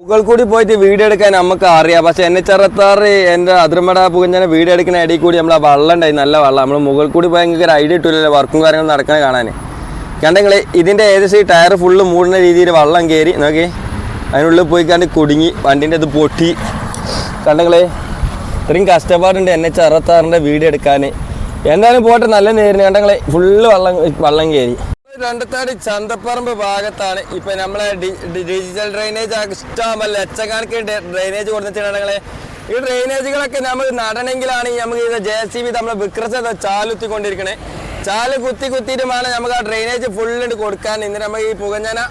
മുകൾ കൂടി പോയിട്ട് വീഡിയോ എടുക്കാൻ നമുക്ക് അറിയാം. പക്ഷെ എന്നെ ചെറുത്താറ് എന്റെ അതിർമട പുകഞ്ഞ വീഡിയോ എടുക്കുന്ന ഇടയിൽ കൂടി നമ്മൾ വെള്ളം ഉണ്ടായി. നല്ല വെള്ളം. നമ്മൾ മുകൾ കൂടി പോയി ഒരു ഐഡിയ കിട്ടില്ലല്ലോ വർക്കും കാര്യങ്ങളും നടക്കണ കാണാൻ കണ്ടെങ്കിൽ ഇതിന്റെ ഏകദേശം ടയർ ഫുള്ള് മൂടുന്ന രീതിയിൽ വള്ളം കയറി നോക്കി. അതിനുള്ളിൽ പോയി കണ്ട് കുടുങ്ങി വണ്ടിന്റെ ഇത് പൊട്ടി. കണ്ടെങ്കിലേ ഇത്രയും കഷ്ടപ്പാടുണ്ട് എന്നെ ചെറുത്താറിന്റെ വീഡിയോ എടുക്കാൻ. എന്തായാലും പോട്ടെ. നല്ല നേരിന് കണ്ടെങ്കിൽ ഫുള്ള് വള്ളം വള്ളം കയറി രണ്ടത്താടി ചന്തപ്പറമ്പ് ഭാഗത്താണ്. ഇപ്പൊ നമ്മളെ ഡിജിറ്റൽ ഡ്രെയിനേജ് ഇഷ്ടമല്ല ലക്ഷക്കണക്കിന് ഡ്രെയിനേജ് കൊടുത്തിട്ടുണ്ടെങ്കിൽ ഈ ഡ്രെയിനേജുകളൊക്കെ നമ്മൾ നടണമെങ്കിലാണ് നമുക്ക് ഇത് ജെ സി ബി നമ്മളെ വിക്രസ ചാലുത്തിക്കൊണ്ടിരിക്കണേ ചാൽ കുത്തി കുത്തിയിട്ട് വേണം നമുക്ക് ആ ഡ്രെയിനേജ് ഫുള്ളിട്ട് കൊടുക്കാൻ ഇന്ന് നമ്മൾ ഈ പുകഞ്ഞന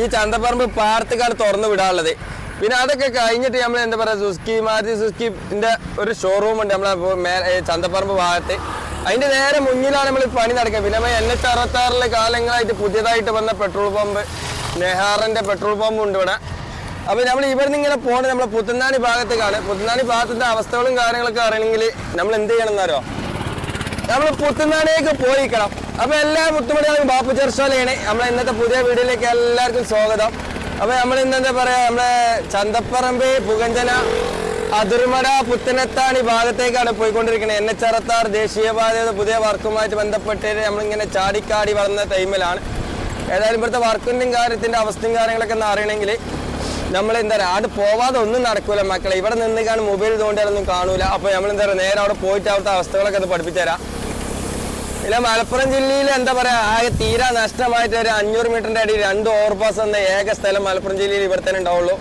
ഈ ചന്തപ്പറമ്പ് പാടത്തേക്കാണ് തുറന്നു വിടാനുള്ളത്. പിന്നെ അതൊക്കെ കഴിഞ്ഞിട്ട് നമ്മൾ എന്താ പറയുക സുസ്കി മാരുതി സുസ്കിന്റെ ഒരു ഷോറൂം ഉണ്ട് നമ്മളെ ചന്തപ്പറമ്പ് ഭാഗത്ത്. അതിന്റെ നേരെ മുന്നിലാണ് നമ്മൾ പണി നടക്കുക. പിന്നെ എൻ എച്ച് കാലങ്ങളായിട്ട് പുതിയതായിട്ട് വന്ന പെട്രോൾ പമ്പ് നെഹാറിന്റെ പെട്രോൾ പമ്പ് ഉണ്ട് ഇവിടെ. അപ്പൊ നമ്മൾ ഇവിടെ നിന്ന് ഇങ്ങനെ പോകണത് നമ്മൾ പുത്തനാണി ഭാഗത്തേക്കാണ്. പുത്തനാണി ഭാഗത്തിന്റെ അവസ്ഥകളും കാര്യങ്ങളൊക്കെ അറിയണമെങ്കിൽ നമ്മൾ എന്ത് ചെയ്യണം എന്നറിയോ നമ്മൾ പുത്തുനാടേക്ക് പോയിക്കണം അപ്പൊ എല്ലാ മുത്തുമണികളും ബാപ്പു ചെറുശോലയാണ്. നമ്മളെ ഇന്നത്തെ പുതിയ വീഡിയോയിലേക്ക് എല്ലാവർക്കും സ്വാഗതം. അപ്പൊ നമ്മൾ ഇന്ന് എന്താ പറയാ? നമ്മളെ ചന്തപ്പറമ്പ് പുകഞ്ചന അതിർമട ഈ ഭാഗത്തേക്കാണ് പോയിക്കൊണ്ടിരിക്കുന്നത്. എൻ എച്ച് അറുപത്താർ ദേശീയപാതയുടെ പുതിയ വർക്കുമായിട്ട് ബന്ധപ്പെട്ട് നമ്മളിങ്ങനെ ചാടിക്കാടി വളർന്ന ടൈമിലാണ്. ഏതായാലും ഇവിടുത്തെ വർക്കിന്റെയും കാര്യത്തിന്റെ അവസ്ഥയും കാര്യങ്ങളൊക്കെ ഒന്ന് അറിയണമെങ്കിൽ നമ്മൾ എന്താ പറയുക അവിടെ പോവാതെ ഒന്നും നടക്കൂല മക്കളെ. ഇവിടെ നിന്ന് കാണും മൊബൈൽ തോണ്ടിയാലൊന്നും കാണൂല. അപ്പോൾ നമ്മൾ എന്താ പറയുക നേരെ അവിടെ പോയിട്ട് അവിടുത്തെ അവസ്ഥകളൊക്കെ ഒന്ന് പഠിപ്പിച്ചു തരാം. ഇല്ല മലപ്പുറം ജില്ലയിൽ എന്താ പറയുക ആകെ തീരാ നഷ്ടമായിട്ട് ഒരു അഞ്ഞൂറ് മീറ്ററിന്റെ അടിയിൽ രണ്ട് ഓവർപാസ് എന്ന ഏക സ്ഥലം മലപ്പുറം ജില്ലയിൽ ഇവിടെ തന്നെ ഉണ്ടാവുള്ളൂ.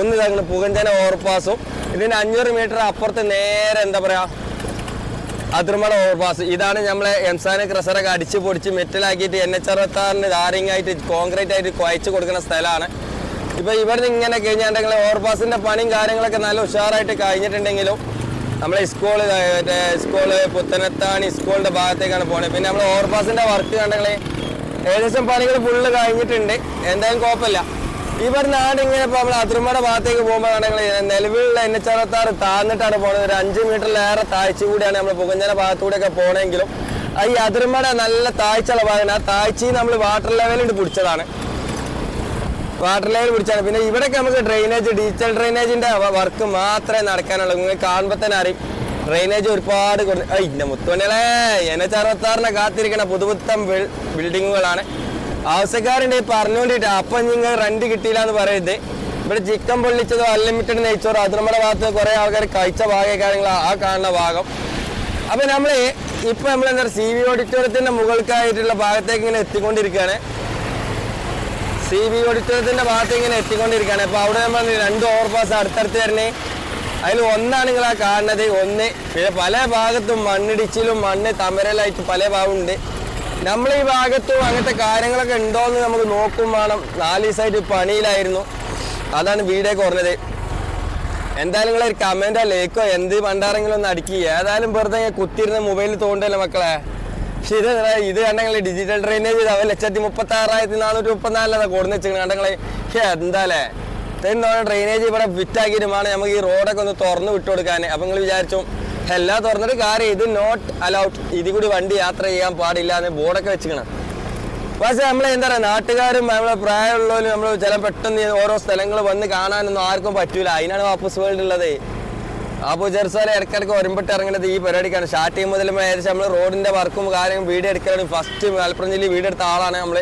ഒന്ന് തങ്ങൾ പുകഞ്ചന ഓവർപാസും ഇതിന് അഞ്ഞൂറ് മീറ്റർ അപ്പുറത്ത് നേരെ എന്താ പറയാ? അതിർമള ഓവർപാസ് ഇതാണ് നമ്മളെ എംസാന ക്രസറൊക്കെ അടിച്ച് പൊടിച്ച് മെറ്റലാക്കിയിട്ട് എൻ എച്ച് അറുപത്താറിന് ധാരിങ് ആയിട്ട് കോൺക്രീറ്റ് ആയിട്ട് കുഴച്ച് കൊടുക്കുന്ന സ്ഥലമാണ്. ഇപ്പൊ ഇവിടുന്ന് ഇങ്ങനെ കഴിഞ്ഞിട്ടുണ്ടെങ്കിൽ ഓവർപാസിന്റെ പണിയും കാര്യങ്ങളൊക്കെ നല്ല ഉഷാറായിട്ട് കഴിഞ്ഞിട്ടുണ്ടെങ്കിലും നമ്മളെ സ്കൂൾ മറ്റേ സ്കൂൾ പുത്തനത്താണി സ്കൂളിന്റെ ഭാഗത്തേക്കാണ് പോണത്. പിന്നെ നമ്മൾ ഓവർപാസിന്റെ വർക്ക് കണ്ടെങ്കിൽ ഏകദേശം പണികൾ ഫുള്ള് കഴിഞ്ഞിട്ടുണ്ട്. എന്തായാലും കുഴപ്പമില്ല. ഇവിടുന്ന് ആട് ഇങ്ങനെ ഇപ്പോൾ നമ്മൾ അതിർമയുടെ ഭാഗത്തേക്ക് പോകുമ്പോൾ ആണെങ്കിൽ നിലവിലുള്ള എൻ എച്ച് അറുപത്താറ് താഴ്ന്നിട്ടാണ് പോകുന്നത്. ഒരു അഞ്ച് മീറ്ററിലേറെ താഴ്ച കൂടിയാണ് നമ്മൾ പുകഞ്ഞന ഭാഗത്തൂടെയൊക്കെ പോകണമെങ്കിലും ഈ അതിരുമട നല്ല താഴ്ചയുള്ള ഭാഗമാണ്. ആ താഴ്ചയിൽ നമ്മൾ വാട്ടർ ലെവലിട്ട് പിടിച്ചതാണ്. വാട്ടർ ലെവൽ പിടിച്ചാണ് പിന്നെ ഇവിടെയൊക്കെ നമുക്ക് ഡ്രെയിനേജ് ഡിജിറ്റൽ ഡ്രെയിനേജിന്റെ വർക്ക് മാത്രമേ നടക്കാനുള്ളൂ. നിങ്ങൾ കാണുമ്പോൾ തന്നെ അറിയും. ഡ്രെയിനേജ് ഒരുപാട് കൊടു ഇന്ന മുത്തുമണികളെ എൻ എച്ച് അറുപത്താറിനെ കാത്തിരിക്കണ പുതുപുത്തം ബിൽ- ബിൽഡിങ്ങുകളാണ് ആവശ്യക്കാരുണ്ട് പറഞ്ഞുകൊണ്ടിട്ട്. അപ്പം നിങ്ങൾ റെന്റ് കിട്ടിയില്ല എന്ന് പറയരുത്. ഇവിടെ ചിക്കൻ പൊള്ളിച്ചതോ അൺലിമിറ്റഡ് നെയ്ച്ചോറോ അത് നമ്മുടെ ഭാഗത്ത് കുറെ ആൾക്കാർ കഴിച്ച ഭാഗ കാര്യങ്ങൾ ആ കാണുന്ന ഭാഗം. അപ്പൊ നമ്മൾ ഇപ്പൊ നമ്മൾ എന്താ സി വി ഓഡിറ്റോറിയത്തിന്റെ മുകൾക്കായിട്ടുള്ള ഭാഗത്തേക്ക് ഇങ്ങനെ എത്തിക്കൊണ്ടിരിക്കുകയാണ്. സി ബി ഓഡിറ്റോറിയത്തിന്റെ ഭാഗത്തേക്ക് ഇങ്ങനെ എത്തിക്കൊണ്ടിരിക്കുകയാണ്. അപ്പൊ അവിടെ നമ്മൾ രണ്ട് ഓവർപാസ് അടുത്തടുത്ത് തരണേ അതിൽ ഒന്നാണ് നിങ്ങൾ ആ കാണുന്നത് ഒന്ന്. പിന്നെ പല ഭാഗത്തും മണ്ണിടിച്ചിലും മണ്ണ് തമരലായിട്ട് പല ഭാഗമുണ്ട് നമ്മൾ ഈ ഭാഗത്തും അങ്ങനത്തെ കാര്യങ്ങളൊക്കെ ഉണ്ടോ എന്ന് നമുക്ക് നോക്കും വേണം. നാല് ദിവസമായിട്ട് പണിയിലായിരുന്നു. അതാണ് വീടേ കുറഞ്ഞത്. എന്തായാലും നിങ്ങൾ ഒരു കമന്റോ ലേക്കോ എന്ത് പണ്ടാരെങ്കിലും ഒന്ന് അടുക്കി. ഏതായാലും വെറുതെ കുത്തിയിരുന്ന മൊബൈലിൽ തോണ്ടല്ലേ മക്കളെ? പക്ഷെ ഇത് ഇത് കണ്ടെങ്കിൽ ഡിജിറ്റൽ ഡ്രെയിനേജ് അവ ലക്ഷത്തി മുപ്പത്തി ആറായിരത്തി നാനൂറ്റി മുപ്പത്തിനാലിലാണ് കൊടുന്ന് വെച്ചിരിക്കുന്നത് കണ്ടെങ്കിൽ എന്താല്ലേ ഇത്രയും ഡ്രെയിനേജ് ഇവിടെ വിറ്റാക്കിയിട്ടുമാണ് നമുക്ക് ഈ റോഡൊക്കെ ഒന്ന് തുറന്ന് വിട്ടു കൊടുക്കാൻ അപ്പം നിങ്ങൾ വിചാരിച്ചു എല്ലാം തുറന്നിട്ട് കാര്യം ഇത് നോട്ട് അലൗഡ് ഇതിൽ കൂടി വണ്ടി യാത്ര ചെയ്യാൻ പാടില്ല എന്ന് ബോർഡൊക്കെ വെച്ചിക്കണം പക്ഷെ നമ്മൾ എന്താ പറയുക നാട്ടുകാരും നമ്മളെ പ്രായമുള്ളവരും നമ്മൾ ചില പെട്ടെന്ന് ഓരോ സ്ഥലങ്ങൾ വന്ന് കാണാനൊന്നും ആർക്കും പറ്റൂല. അതിനാണ് വാപ്പസ് വേൾഡ് ഉള്ളത്. അപ്പോൾ ചെറുസാല ഇടയ്ക്കിടയ്ക്ക് ഒരുമ്പിട്ട് ഇറങ്ങുന്നത് ഈ പരിപാടിക്കാണ്. സ്റ്റാർട്ട് ചെയ്യുമ്പോൾ മുതൽ ഏകദേശം നമ്മൾ റോഡിന്റെ വർക്കും കാര്യങ്ങളും വീഡിയോ എടുക്കലാണ്. ഫസ്റ്റ് മലപ്പുറം ജില്ലയിൽ വീടെടുത്ത ആളാണ് നമ്മൾ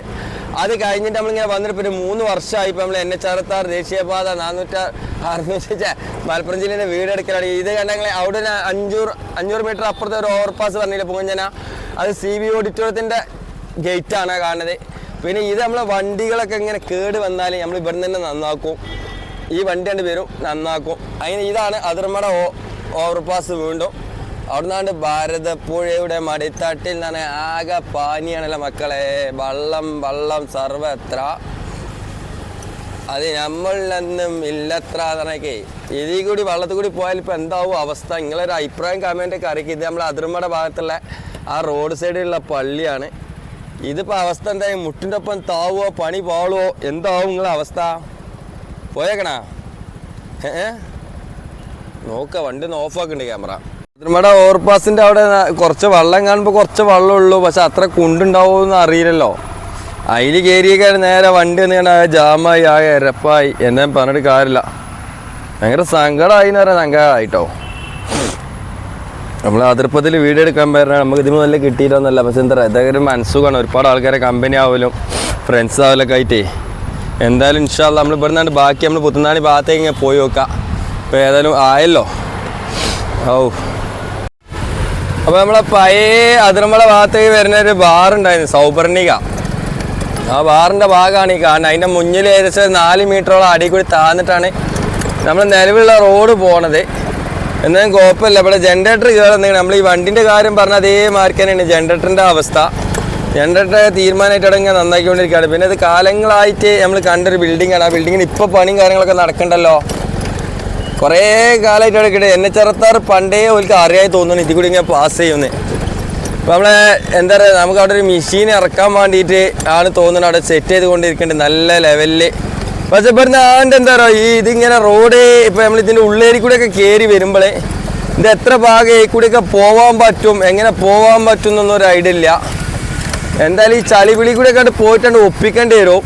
അത് കഴിഞ്ഞിട്ട് നമ്മളിങ്ങനെ വന്നിട്ട് പിന്നെ മൂന്ന് വർഷമായി ഇപ്പൊ നമ്മൾ എൻ എച്ച് അറുപത്താറ് ദേശീയപാത നാനൂറ്റി അറുന്നൂറ്റി ഛെ, മലപ്പുറം ജില്ലയിലെ വീട് എടുക്കലാണ്. ഇത് കണ്ടെങ്കിൽ അവിടെ ഒരു അഞ്ഞൂറ് അഞ്ഞൂറ് മീറ്റർ അപ്പുറത്തെ ഒരു ഓവർപാസ് പറഞ്ഞില്ല പൂഞ്ചന അത് സി ബി ഓഡിറ്റോറിയത്തിന്റെ ഗേറ്റ് ആണ് കാണുന്നത്. പിന്നെ ഇത് നമ്മളെ വണ്ടികളൊക്കെ ഇങ്ങനെ കേട് വന്നാൽ നമ്മൾ ഇവിടെ തന്നെ നന്നാക്കും. ഈ വണ്ടി രണ്ട് പേരും നന്നാക്കും. അതിന് ഇതാണ് അതിർമട ഓവർപാസ് വീണ്ടും. അവിടുന്നാണ്ട് ഭാരതപ്പുഴയുടെ മടിത്തട്ടിൽ നിന്നാണ് ആകെ പാനിയാണല്ലോ മക്കളെ. വള്ളം വള്ളം സർവത്ര. അത് നമ്മളിലൊന്നും ഇല്ലത്ര എന്നൊക്കെ ഇതിൽ കൂടി വള്ളത്തിൽ കൂടി പോയാൽ ഇപ്പം എന്താവും അവസ്ഥ? നിങ്ങളൊരു അഭിപ്രായം കമന്റ് ഒക്കെ ഇത് നമ്മൾ അതിർമട ഭാഗത്തുള്ള ആ റോഡ് സൈഡിലുള്ള പള്ളിയാണ്. ഇതിപ്പോൾ അവസ്ഥ എന്തായാലും മുട്ടിന്റെ ഒപ്പം താവുമോ പണി പാളുവോ? എന്താവും നിങ്ങളെ അവസ്ഥ? പോയേക്കണാ? ഏ നോക്കുക വണ്ടി ഒന്ന് ഓഫാക്കുന്നുണ്ട് ക്യാമറ അതിർമ്മയുടെ ഓവർപാസിന്റെ അവിടെ കുറച്ച് വെള്ളം കാണുമ്പോൾ കുറച്ച് വള്ളമുള്ളൂ പക്ഷെ അത്ര കുണ്ടുണ്ടാവുമെന്ന് അറിയില്ലല്ലോ. അതിൽ കയറിയൊക്കെ നേരെ വണ്ടി വന്ന് ജാമായി ആകെ ഇരപ്പായി എന്നെ പറഞ്ഞിട്ട് കാര്യമില്ല. ഭയങ്കര സങ്കടമായി എന്ന് പറഞ്ഞാൽ സങ്കടമായിട്ടോ നമ്മൾ അതിർപ്പത്തിൽ വീട് എടുക്കാൻ പറഞ്ഞാൽ നമുക്ക് ഇതിന് നല്ല കിട്ടിയിട്ടൊന്നുമല്ല. പക്ഷെ എന്താ പറയുക ഇതൊക്കെ ഒരു മനസ്സുഖമാണ്. ഒരുപാട് ആൾക്കാരെ കമ്പനി ആവലും ഫ്രണ്ട്സ് ആവലൊക്കെ ആയിട്ടേ. എന്തായാലും ഇൻഷാല്ല നമ്മൾ ഇവിടെ നിന്നാണ് ബാക്കി നമ്മൾ പുത്തുനാണി ഭാഗത്തേക്ക് പോയി നോക്കാം. ഇപ്പോൾ ഏതായാലും ആയല്ലോ. ഓ അപ്പോൾ നമ്മളെ പഴയ അതിരമ്പള ഭാഗത്തേക്ക് വരുന്ന ഒരു ബാർ ഉണ്ടായിരുന്നു സൗപർണിക. ആ ബാറിന്റെ ഭാഗമാണ് ഈ കാണുന്നത്. അതിന്റെ മുന്നിൽ ഏകദേശം നാല് മീറ്ററോളം അടി കൂടി താന്നിട്ടാണ് നമ്മൾ നിലവിലുള്ള റോഡ് പോണത്. എന്നാലും കുഴപ്പമില്ല. ഇവിടെ ജനറേറ്റർ കയറുന്നെങ്കിൽ നമ്മൾ ഈ വണ്ടിന്റെ കാര്യം പറഞ്ഞ അതേമാതിരി തന്നെയാണ് ജനറേറ്ററിന്റെ അവസ്ഥ. ജനറേറ്റർ തീരുമാനമായിട്ട് ഇടങ്ങി നന്നാക്കിക്കൊണ്ടിരിക്കുകയാണ്. പിന്നെ അത് കാലങ്ങളായിട്ട് നമ്മൾ കണ്ടൊരു ബിൽഡിംഗ് ആണ്. ആ ബിൽഡിങ്ങിന് ഇപ്പോൾ പണിയും കാര്യങ്ങളൊക്കെ നടക്കണ്ടല്ലോ. കുറേ കാലമായിട്ട് ഇടയ്ക്കിടെ എന്നെ ചെറുത്താറ് പണ്ടേ ഓർക്ക് അറിയായി തോന്നുന്നു. ഇതിൽ കൂടി ഇങ്ങനെ പാസ് ചെയ്യുന്നത് അപ്പോൾ നമ്മളെ എന്താ പറയുക നമുക്ക് അവിടെ ഒരു മെഷീൻ ഇറക്കാൻ വേണ്ടിയിട്ട് ആണ് തോന്നുന്നത് അവിടെ സെറ്റ് ചെയ്തുകൊണ്ടിരിക്കുന്നുണ്ട്. നല്ല ലെവലിൽ പക്ഷെ പറഞ്ഞ ആണ്ട് എന്താ പറയുക ഈ ഇതിങ്ങനെ റോഡ് ഇപ്പോൾ നമ്മൾ ഇതിന്റെ ഉള്ളേരി കൂടെയൊക്കെ കയറി വരുമ്പോഴേ ഇത് എത്ര ഭാഗം ഈ കൂടെയൊക്കെ പോവാൻ പറ്റും എങ്ങനെ പോവാൻ പറ്റും എന്നൊന്നും ഒരു ഐഡിയ ഇല്ല. എന്തായാലും ഈ ചളി വിളി കൂടെയൊക്കെ ആയിട്ട് പോയിട്ടുണ്ട് ഒപ്പിക്കേണ്ടി വരും.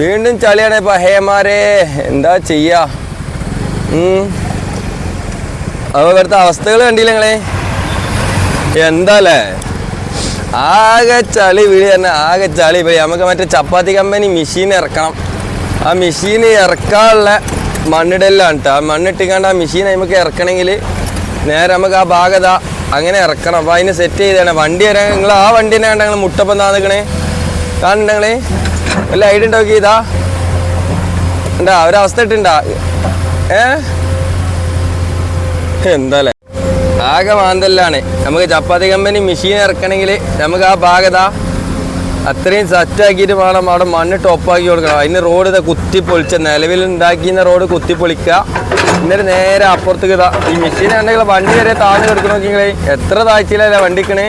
വീണ്ടും ചളിയാണ് ഇപ്പൊ ഹേമാരെ എന്താ ചെയ്യാ? ഉം. ഇവിടുത്തെ അവസ്ഥകൾ കണ്ടില്ല നിങ്ങളെ? എന്താല്ലേ ആകെ ചളി വിളി തന്നെ ആകെ ചളി വിളി. നമുക്ക് മറ്റേ ചപ്പാത്തി കമ്പനി മെഷീൻ ഇറക്കണം. ആ മെഷീൻ ഇറക്കാനുള്ള മണ്ണിടലാണ് കേട്ടോ ആ മണ്ണിട്ടിക്കാണ്ട് ആ മെഷീൻ നമുക്ക് ഇറക്കണമെങ്കിൽ നേരെ നമുക്ക് ആ ഭാഗത അങ്ങനെ ഇറക്കണം. അപ്പോൾ അതിന് സെറ്റ് ചെയ്താണ് വണ്ടി വരാൻ നിങ്ങൾ ആ വണ്ടി കണ്ട നിങ്ങൾ മുട്ടപ്പം താന്നിക്കണേ കാണുന്നുണ്ട് നിങ്ങൾ? വല്ല ഐഡിയ ഉണ്ടാക്കി ഇതാ? ഉണ്ടാ? ഒരവസ്ഥ ഇട്ടുണ്ടാ? ഏ? എന്താല്ലേ ആകെ മാന്തല്ലാണ്. നമുക്ക് ചപ്പാത്തി കമ്പനി മെഷീൻ ഇറക്കണമെങ്കിൽ നമുക്ക് ആ ഭാഗത അത്രയും സെറ്റാക്കിയിട്ട് വേണം അവിടെ മണ്ണ് ടോപ്പാക്കി കൊടുക്കണം. അതിന് റോഡ് ഇതാ കുത്തി പൊളിച്ച നിലവിൽ ഉണ്ടാക്കിയ റോഡ് കുത്തി പൊളിക്കുക. എന്നിട്ട് നേരെ അപ്പുറത്തേക്ക് ഇതാ ഈ മെഷീൻ ഉണ്ടെങ്കിൽ വണ്ടി വരെ താഴ്ന്നു കിടക്കണമെങ്കിൽ എത്ര താഴ്ചയിലല്ലേ വണ്ടിക്കണേ?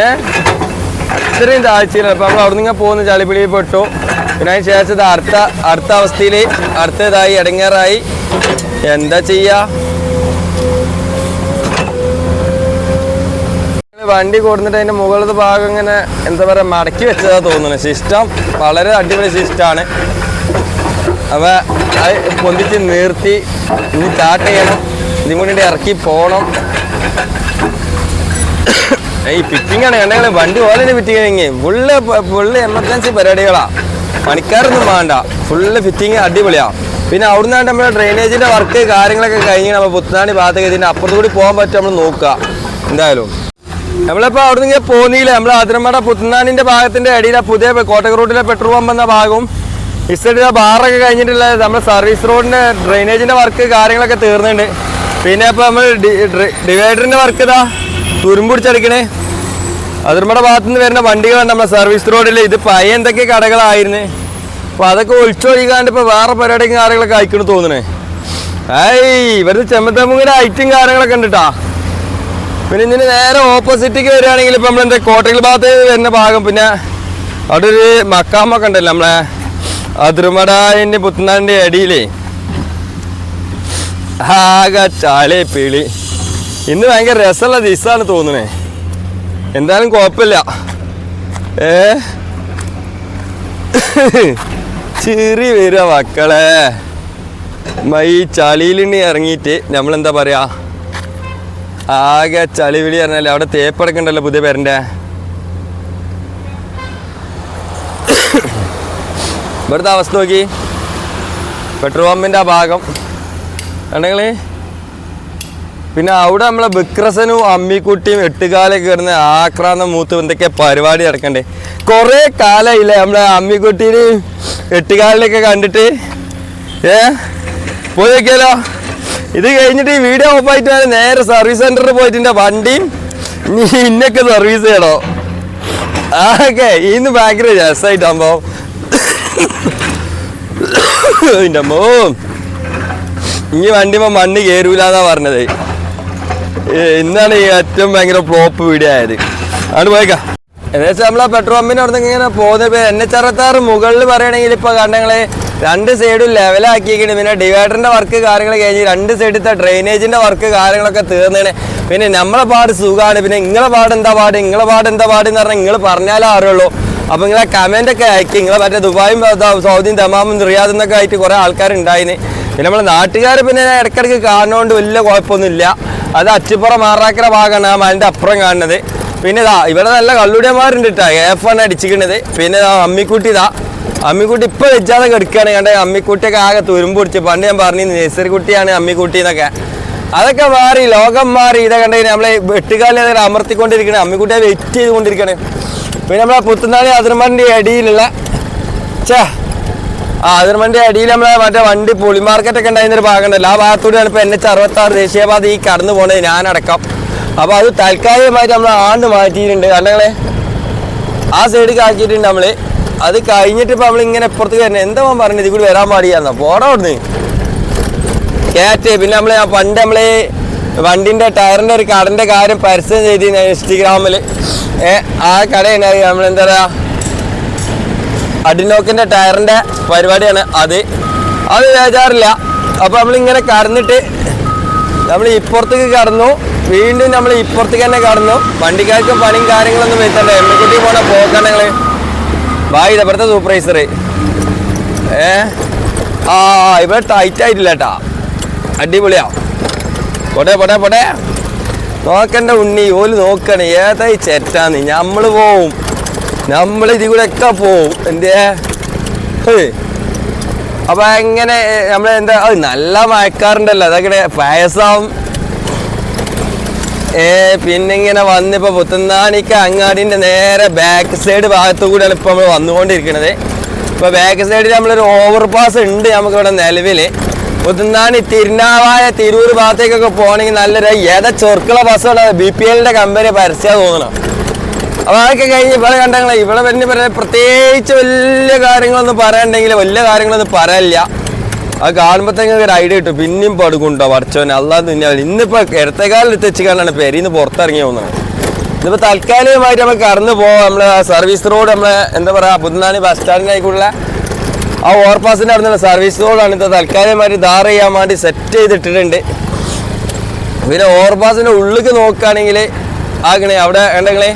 ഏ? അത്രയും താഴ്ചയിലാണ് അപ്പം നമ്മൾ അവിടെ നിന്ന് പോകുന്ന. ചളിപ്പിളിയിൽ പെട്ടു. പിന്നെ അതിന് ശേഷം അടുത്ത അടുത്ത അവസ്ഥയിൽ അടുത്തതായി ഇടങ്ങേറായി. എന്താ ചെയ്യാ? വണ്ടി കൊടുത്തിട്ട് അതിന്റെ മുകളിലത്തെ ഭാഗം ഇങ്ങനെ എന്താ പറയാ മടക്കി വെച്ചതാ തോന്നുന്നു. സിസ്റ്റം വളരെ അടിപൊളി സിസ്റ്റമാണ്. അപ്പൊ അത് പൊന്തിച്ച് നിർത്തി. ഇനി സ്റ്റാർട്ട് ചെയ്യണം. ഇതും കൂടി ഇറക്കി പോണം. ഈ ഫിറ്റിംഗ് ആണ്. കണ്ടെങ്കിൽ വണ്ടി പോലെ ഫിറ്റിംഗ് കഴിഞ്ഞ് ഫുള്ള് ഫുള്ള് എമർജൻസി പരിപാടികളാ. പണിക്കാരൊന്നും വേണ്ട. ഫുള്ള് ഫിറ്റിംഗ് അടിപൊളിയാ. പിന്നെ അവിടുന്ന് നമ്മുടെ ഡ്രെയിനേജിന്റെ വർക്ക് കാര്യങ്ങളൊക്കെ കഴിഞ്ഞ് നമ്മൾ പുത്തനാണി ഭാഗത്തേക്ക് ഇതിന്റെ അപ്പുറത്തുകൂടി പോകാൻ പറ്റും നമ്മൾ നോക്കുക. എന്തായാലും. നമ്മളിപ്പോ അവിടെ ഇങ്ങനെ പോന്നില്ല? നമ്മൾ അതിരമട പുത്തനാനിന്റെ ഭാഗത്തിന്റെ അടിയിലെ പുതിയ കോട്ടക റോഡിലെ പെട്രോൾ പമ്പ് എന്ന ഭാഗവും ഇസ്റ്റഡിലെ ബാറൊക്കെ കഴിഞ്ഞിട്ടുള്ള നമ്മൾ സർവീസ് റോഡിന്റെ ഡ്രെയിനേജിന്റെ വർക്ക് കാര്യങ്ങളൊക്കെ തീർന്നുണ്ട് പിന്നെ ഇപ്പൊ നമ്മൾ ഡിവൈഡറിന്റെ വർക്ക് ഇതാ തുരുമ്പ് പിടിച്ചടിക്കണേ. അതിർമട ഭാഗത്തു നിന്ന് വരുന്ന വണ്ടികളാണ് നമ്മുടെ സർവീസ് റോഡിൽ ഇത് പഴയ എന്തൊക്കെ കടകളായിരുന്നു? അപ്പോൾ അതൊക്കെ ഒളിച്ചൊഴിക്കാണ്ട് ഇപ്പൊ വേറെ പരിപാടിയും കാര്യങ്ങളൊക്കെ അയക്കണ തോന്നണേ ഏയ് ഇവരുടെ ചെമ്മത്തമുങ്ങിന്റെ ഐറ്റും കാര്യങ്ങളൊക്കെ ഉണ്ട് ട്ടാ. പിന്നെ ഇതിന് നേരെ ഓപ്പോസിറ്റിക്ക് വരികയാണെങ്കിൽ ഇപ്പൊ നമ്മളെന്താ കോട്ടയിൽ ഭാഗത്ത് വരുന്ന ഭാഗം. പിന്നെ അവിടെ ഒരു മക്കാമൊക്കെ ഉണ്ടല്ലോ നമ്മളെ അതിർമടാന്റെ പുത്തനാടിന്റെ അടിയിലേ. ആകെ ചാളി പിളി. ഇന്ന് ഭയങ്കര രസമുള്ള ദിവസമാണ് തോന്നണേ എന്തായാലും കുഴപ്പമില്ല. ഏ? ചിറി വരിക മക്കളെ. മൈ ഈ ചളിയിലിണ്ണി ഇറങ്ങിയിട്ട് നമ്മളെന്താ പറയാ? ആകെ ചളി വിളി പറഞ്ഞാലേ അവിടെ തേപ്പടക്കണ്ടല്ലോ പുതിയ പേരന്റെ. ഇവിടുത്തെ അവസ്ഥ നോക്കി. പെട്രോൾ പമ്പിന്റെ ആ ഭാഗം. കണ്ടെങ്കിൽ പിന്നെ അവിടെ നമ്മളെ ബിക്രസനും അമ്മിക്കുട്ടിയും എട്ടുകാലം കയറുന്ന ആക്രാന്ത മൂത്ത് എന്തൊക്കെ പരിപാടി നടക്കണ്ടേ. കുറേ കാലമായില്ലേ നമ്മളെ അമ്മിക്കുട്ടീനെയും എട്ടുകാലിനെയൊക്കെ കണ്ടിട്ട്. ഏ? പോയി നോക്കിയാലോ? ഇത് കഴിഞ്ഞിട്ട് ഈ വീഡിയോ ഓഫ് ആയിട്ട് ഞാൻ നേരെ സർവീസ് സെന്ററിൽ പോയിട്ട് എന്റെ വണ്ടിയും നീ ഇന്നൊക്കെ സർവീസ് ചെയ്യണോ? ആകെ ഇന്ന് ഭയങ്കര രസമായിട്ടാകുമ്പോ എന്റെ അമ്മോ. ഇനി വണ്ടിമ മണ്ണ് കയറൂലെന്നാ പറഞ്ഞത്. ഇന്നാണ് ഈ ഏറ്റവും ഭയങ്കര ഫ്ലോപ്പ് വീഡിയോ ആയത്. ആണ് പോയേക്കാം. ഏകദേശം നമ്മളാ പെട്രോൾ പമ്പിന് അവിടെ ഇങ്ങനെ പോകുന്നത് എൻ എച്ച് അറുപത്താറ് മുകളിൽ പറയുകയാണെങ്കിൽ ഇപ്പൊ കണ്ടങ്ങൾ രണ്ട് സൈഡും ലെവലാക്കിയിരിക്കുന്നു പിന്നെ ഡിവൈഡറിന്റെ വർക്ക് കാര്യങ്ങൾ കഴിഞ്ഞ് രണ്ട് സൈഡിലത്തെ ഡ്രെയിനേജിന്റെ വർക്ക് കാര്യങ്ങളൊക്കെ തീർന്നേനെ പിന്നെ നമ്മളെ പാട് സുഖമാണ് പിന്നെ നിങ്ങളെ പാട് എന്താ പാട്? നിങ്ങളെ പാട് എന്താ പാട് എന്ന് പറഞ്ഞാൽ നിങ്ങൾ പറഞ്ഞാലേ അറിയുള്ളൂ. അപ്പോൾ നിങ്ങളെ കമന്റ് ഒക്കെ അയക്കി. നിങ്ങളെ മറ്റേ ദുബായും സൗദിയും ദമാമും റിയാദ് എന്നൊക്കെ ആയിട്ട് കുറേ ആൾക്കാരുണ്ടായിന്. പിന്നെ നമ്മളെ നാട്ടുകാർ പിന്നെ ഇടയ്ക്കിടയ്ക്ക് കാണുന്നതുകൊണ്ട് വലിയ കുഴപ്പമൊന്നുമില്ല അത് അച്ചിപ്പുറം മാറാക്കര ഭാഗമാണ് ആ മലിന്റെ അപ്പുറം കാണുന്നത്. പിന്നെ ഇതാ ഇവിടെ നല്ല കള്ളുടിയന്മാരുണ്ട് കേട്ടോ എഫ് ആണ് അടിച്ചിരിക്കുന്നത് പിന്നെ അമ്മിക്കുട്ടി ഇതാ. അമ്മിക്കുട്ടി ഇപ്പൊ വെച്ചാതെ കിടക്കുകയാണ്. കണ്ടേ അമ്മിക്കുട്ടിയൊക്കെ ആകെ തുരുമ്പ് പിടിച്ച്. പണ്ട് ഞാൻ പറഞ്ഞു നേഴ്സറി കുട്ടിയാണ് അമ്മിക്കുട്ടി എന്നൊക്കെ. അതൊക്കെ മാറി ലോകം മാറി. ഇതൊക്കെ കണ്ടേ നമ്മളെ വെട്ടുകാലി അതൊക്കെ അമർത്തിക്കൊണ്ടിരിക്കണേ അമ്മിക്കുട്ടിയെ വെയിറ്റ് ചെയ്തുകൊണ്ടിരിക്കണേ പിന്നെ നമ്മളെ പുത്തുനാളി അതിർമണ്ടി അടിയിലുള്ള ആ അതിർമണ്ടി അടിയിൽ നമ്മളെ മറ്റേ വണ്ടി പുളി മാർക്കറ്റ് ഒക്കെ ഉണ്ടായിരുന്ന ഒരു ഭാഗം ഉണ്ടല്ലോ ആ ഭാഗത്തൂടെയാണ് ഇപ്പൊ എൻ എച്ച് അറുപത്തി ആറ് ദേശീയപാത ഈ കടന്നു പോണത് ഞാനടക്കം. അപ്പൊ അത് താൽക്കാലികമായിട്ട് നമ്മൾ ആണ്ട് മാറ്റിയിട്ടുണ്ട്. കണ്ടങ്ങളെ ആ സൈഡിൽ ആക്കിയിട്ടുണ്ട് നമ്മൾ. അത് കഴിഞ്ഞിട്ട് ഇപ്പൊ നമ്മൾ ഇങ്ങനെ ഇപ്പുറത്ത് വരുന്നത് എന്താ പറഞ്ഞത്? ഇതിൽ കൂടി വരാൻ പാടിയാന്ന പോടാ അവിടുന്ന്. കേറ്റ്. പിന്നെ നമ്മൾ ആ പണ്ട് നമ്മൾ വണ്ടിന്റെ ടയറിന്റെ ഒരു കടന്റെ കാര്യം പരസ്യം ചെയ്തിരുന്നു ഇൻസ്റ്റഗ്രാമിൽ. ഏ ആ കടയാണ് നമ്മളെന്താ പറയാ? അഡിനോക്കിന്റെ ടയറിന്റെ പരിപാടിയാണ് അത്. അത് വേചാറില്ല അപ്പൊ നമ്മളിങ്ങനെ കടന്നിട്ട് നമ്മൾ ഇപ്പുറത്തേക്ക് കടന്നു. വീണ്ടും നമ്മൾ ഇപ്പുറത്തേക്ക് തന്നെ കടന്നു. വണ്ടിക്കാർക്ക് പണിയും കാര്യങ്ങളൊന്നും വരുത്തണ്ട. എമ്മക്കുട്ടി പോണ പോക്കണങ്ങൾ ബായ് ഇതപ്പുറത്തെ സൂപ്പർവൈസർ ഏ? ആ ഇവിടെ ടൈറ്റ് ആയിട്ടില്ല കേട്ടാ അടിപൊളിയാ. പോട്ടെ പോട്ടെ പോട്ടെ. നോക്കണ്ട ഉണ്ണി ഓൽ നോക്കണേ. ഏതായി ചെറ്റാന്ന് നമ്മൾ പോവും. നമ്മൾ ഇതിൽ കൂടെ ഒക്കെ പോവും. എന്തേ. അപ്പൊ എങ്ങനെ നമ്മൾ എന്താ നല്ല മഴക്കാറുണ്ടല്ലോ. അതൊക്കെ പായസം ഏ പിന്നെ ഇങ്ങനെ വന്നിപ്പോ പുത്തന്നാണിക്ക് അങ്ങാടിന്റെ നേരെ ബാക്ക് സൈഡ് ഭാഗത്തു കൂടെയാണ് ഇപ്പൊ നമ്മൾ വന്നുകൊണ്ടിരിക്കുന്നത് ഇപ്പൊ ബാക്ക് സൈഡിൽ നമ്മളൊരു ഓവർ പാസ് ഉണ്ട് നമുക്ക് ഇവിടെ നിലവിൽ. പുത്തന്നാണി തിരുനാവായ തിരൂർ ഭാഗത്തേക്കൊക്കെ പോകണമെങ്കിൽ നല്ലൊരു ഏതാ ചെറുക്കള ബസ്സാണ് ബി പി എല്ലിന്റെ കമ്പനി പരസ്യം തോന്നണം? അപ്പൊ അതൊക്കെ കഴിഞ്ഞ് ഇവിടെ കണ്ടങ്ങളെ ഇവിടെ പിന്നെ പ്രത്യേകിച്ച് വലിയ കാര്യങ്ങളൊന്നും പറയണ്ടെങ്കിൽ വലിയ കാര്യങ്ങളൊന്നും പറയാനില്ല അത് കാണുമ്പോഴത്തേക്ക് ഒരു ഐഡിയ കിട്ടും. പിന്നെയും പടുക്കുണ്ടോ പഠിച്ചോനെ അല്ലാതെ പിന്നെ ഇന്നിപ്പോ ഇടത്തേക്കാലെടുത്ത് തെച്ചിക്കാണ്ടാണ് പെരീന്ന് പുറത്തിറങ്ങി പോകുന്നത്. ഇന്നിപ്പോ താൽക്കാലികമായിട്ട് നമ്മൾ കടന്നു പോവാം. നമ്മളെ സർവീസ് റോഡ് നമ്മളെ എന്താ പറയാ പുതുനാണി ബസ് സ്റ്റാൻഡിനായിക്കുള്ള ആ ഓവർപാസിന്റെ അവിടെ സർവീസ് റോഡാണ് ഇത് തൽക്കാലമായിട്ട് ധാർ ചെയ്യാൻ വേണ്ടി സെറ്റ് ചെയ്തിട്ടിട്ടുണ്ട്. പിന്നെ ഓവർപാസിന്റെ ഉള്ളിലേക്ക് നോക്കുകയാണെങ്കിൽ ആകണേ അവിടെ ഉണ്ടെങ്കിലേ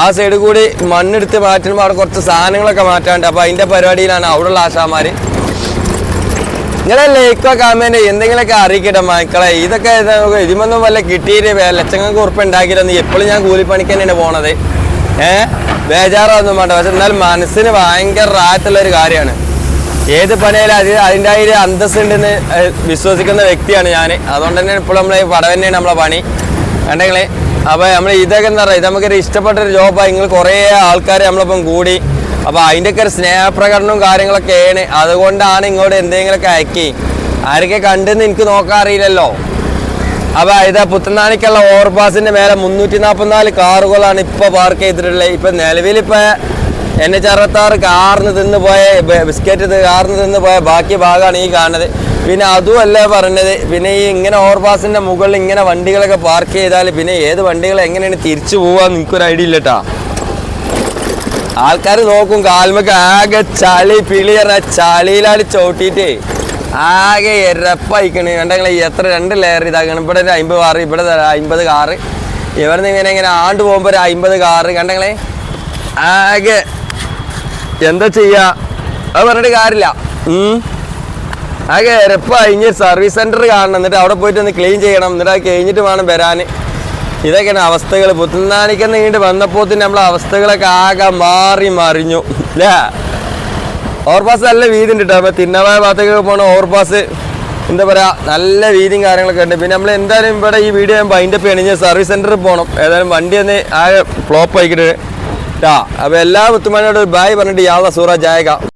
ആ സൈഡ് കൂടി മണ്ണെടുത്ത് മാറ്റുമ്പോൾ അവിടെ കുറച്ച് സാധനങ്ങളൊക്കെ മാറ്റാണ്ട് അപ്പൊ അതിന്റെ പരിപാടിയിലാണ് അവിടെയുള്ള ആശാമാര് ഇങ്ങനെ ലൈക്കോ കമന്റ് എന്തെങ്കിലുമൊക്കെ അറിയിക്കട്ടെ മക്കളെ. ഇതൊക്കെ ഇത് ഇതിമൊന്നും വല്ല കിട്ടിയിട്ട് ലക്ഷങ്ങൾക്ക് ഉറപ്പ് ഉണ്ടാക്കിയില്ലെന്ന് എപ്പോഴും ഞാൻ കൂലിപ്പണിക്ക് തന്നെയാണ് പോണത്. ഏഹ് ബേജാറൊന്നും വേണ്ട. പക്ഷെ എന്നാൽ മനസ്സിന് ഭയങ്കര റാറ്റുള്ള ഒരു കാര്യമാണ്. ഏത് പണിയാലും അത് അതിന്റെ ഒരു അന്തസ് ഉണ്ടെന്ന് വിശ്വസിക്കുന്ന വ്യക്തിയാണ് ഞാൻ. അതുകൊണ്ട് തന്നെ ഇപ്പോൾ നമ്മളെ പടം തന്നെയാണ് നമ്മളെ പണി. കണ്ടെങ്കിൽ അപ്പോൾ നമ്മൾ ഇതൊക്കെ എന്താ പറയുക നമുക്കൊരു ഇഷ്ടപ്പെട്ട ഒരു ജോബാണ് നിങ്ങൾ കുറേ ആൾക്കാർ നമ്മളിപ്പം കൂടി അപ്പോൾ അതിന്റെയൊക്കെ ഒരു സ്നേഹപ്രകടനവും കാര്യങ്ങളൊക്കെയാണ്. അതുകൊണ്ടാണ് ഇങ്ങോട്ട് എന്തെങ്കിലുമൊക്കെ അയക്കി. ആരൊക്കെ കണ്ടെന്ന് എനിക്ക് നോക്കാൻ അറിയില്ലല്ലോ. അപ്പൊ ഇത് പുത്തനാണിക്കുള്ള ഓവർപാസിന്റെ മേലെ മുന്നൂറ്റി നാൽപ്പത്തിനാല് കാറുകളാണ് ഇപ്പൊ പാർക്ക് ചെയ്തിട്ടുള്ളത്. ഇപ്പൊ നിലവിൽ ഇപ്പൊ എൻ എച്ച് അറുപത്താറ് കാറിന് തിന്ന് പോയ ബിസ്ക്കറ്റ് കാറിന് തിന്ന് പോയ ബാക്കി ഭാഗമാണ് ഈ കാണുന്നത്. പിന്നെ അതുമല്ല പറഞ്ഞത് പിന്നെ ഈ ഇങ്ങനെ ഓവർപാസിന്റെ മുകളിൽ ഇങ്ങനെ വണ്ടികളൊക്കെ പാർക്ക് ചെയ്താൽ പിന്നെ ഏത് വണ്ടികൾ എങ്ങനെയാണ് തിരിച്ചു പോവാൻ നിൽക്കൊരു ഐഡിയ ഇല്ല ആൾക്കാർ നോക്കും കാൽമക്ക് ആകെ ചളി പിളിയറ ചളിയിലാണ് ചവിട്ടിയിട്ട് ആകെ എരപ്പായിക്കണ്. കണ്ടെങ്കിൽ എത്ര രണ്ട് ലെയർ ഇതാക്കണം. ഇവിടെ ഒരു അമ്പത് കാറ് ഇവിടെ അമ്പത് കാറ്. ഇവിടെ നിന്ന് ഇങ്ങനെ ഇങ്ങനെ ആണ്ട് പോകുമ്പോൾ ഒരു അമ്പത് കാറ്. കണ്ടെങ്കിലേ ആകെ എന്താ ചെയ്യാ? അത് പറഞ്ഞിട്ട് കാര്യമില്ല. ആകെ എരപ്പായി. കഴിഞ്ഞ് സർവീസ് സെന്റർ കാണണം. എന്നിട്ട് അവിടെ പോയിട്ട് ഒന്ന് ക്ലീൻ ചെയ്യണം. എന്നിട്ട് അത് കഴിഞ്ഞിട്ട് വേണം വരാൻ ഇതൊക്കെയാണ് അവസ്ഥകൾ പുത്തനാണിക്ക നീണ്ട് വന്നപ്പോൾ തന്നെ നമ്മളെ അവസ്ഥകളൊക്കെ ആകെ മാറി മറിഞ്ഞു. അല്ലേ ഓവർപാസ് നല്ല വീതി ഉണ്ട് കേട്ടോ അപ്പോൾ തിന്നവായ ഭാഗത്തേക്ക് പോണ ഓവർപാസ് എന്താ പറയുക നല്ല വീതിയും കാര്യങ്ങളൊക്കെ ഉണ്ട്. പിന്നെ നമ്മൾ എന്തായാലും ഇവിടെ ഈ വീഡിയോ ഞാൻ ബൈൻഡപ്പ് ചെയ്യണമെങ്കിൽ സർവീസ് സെന്ററിൽ പോകണം ഏതായാലും വണ്ടി ഒന്ന് ആകെ ഫ്ലോപ്പ് ആയിക്കിട്ട്. ട്ടാ. അപ്പോൾ എല്ലാ മുത്തുമാനോട് ബായ് പറഞ്ഞിട്ട് യാള സൂറ ജായക.